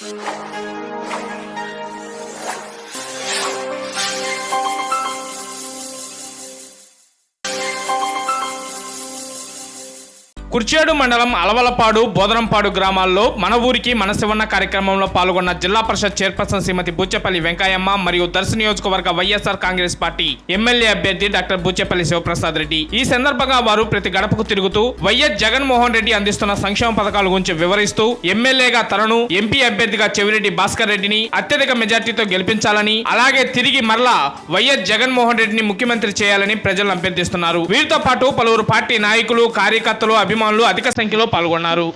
うん。కుర్చేడు మండలం అలవలపాడు బోదరంపాడు గ్రామాల్లో మన ఊరికి మన శివన్న కార్యక్రమంలో పాల్గొన్న జిల్లా పరిషత్ చైర్పర్సన్ శ్రీమతి బుచ్చెపల్లి వెంకయ్యమ్మ మరియు దర్శి నియోజకవర్గ వైఎస్ఆర్ కాంగ్రెస్ పార్టీ ఎమ్మెల్యే అభ్యర్థి డాక్టర్ బుచ్చెపల్లి శివప్రసాద్ రెడ్డి. ఈ సందర్భంగా వారు ప్రతి గడపకు తిరుగుతూ వైఎస్ జగన్మోహన్ రెడ్డి అందిస్తున్న సంక్షేమ పథకాల గురించి వివరిస్తూ ఎమ్మెల్యేగా తనను ఎంపీ అభ్యర్థిగా చెవిరెడ్డి భాస్కర్ రెడ్డిని అత్యధిక మెజార్టీతో గెలిపించాలని అలాగే తిరిగి మరలా వైఎస్ జగన్మోహన్ రెడ్డిని ముఖ్యమంత్రి చేయాలని ప్రజలను అభ్యర్థిస్తున్నారు. వీరితో పాటు పలువురు పార్టీ నాయకులు కార్యకర్తలు అభిమానులు అభిమానులు అధిక సంఖ్యలో పాల్గొన్నారు.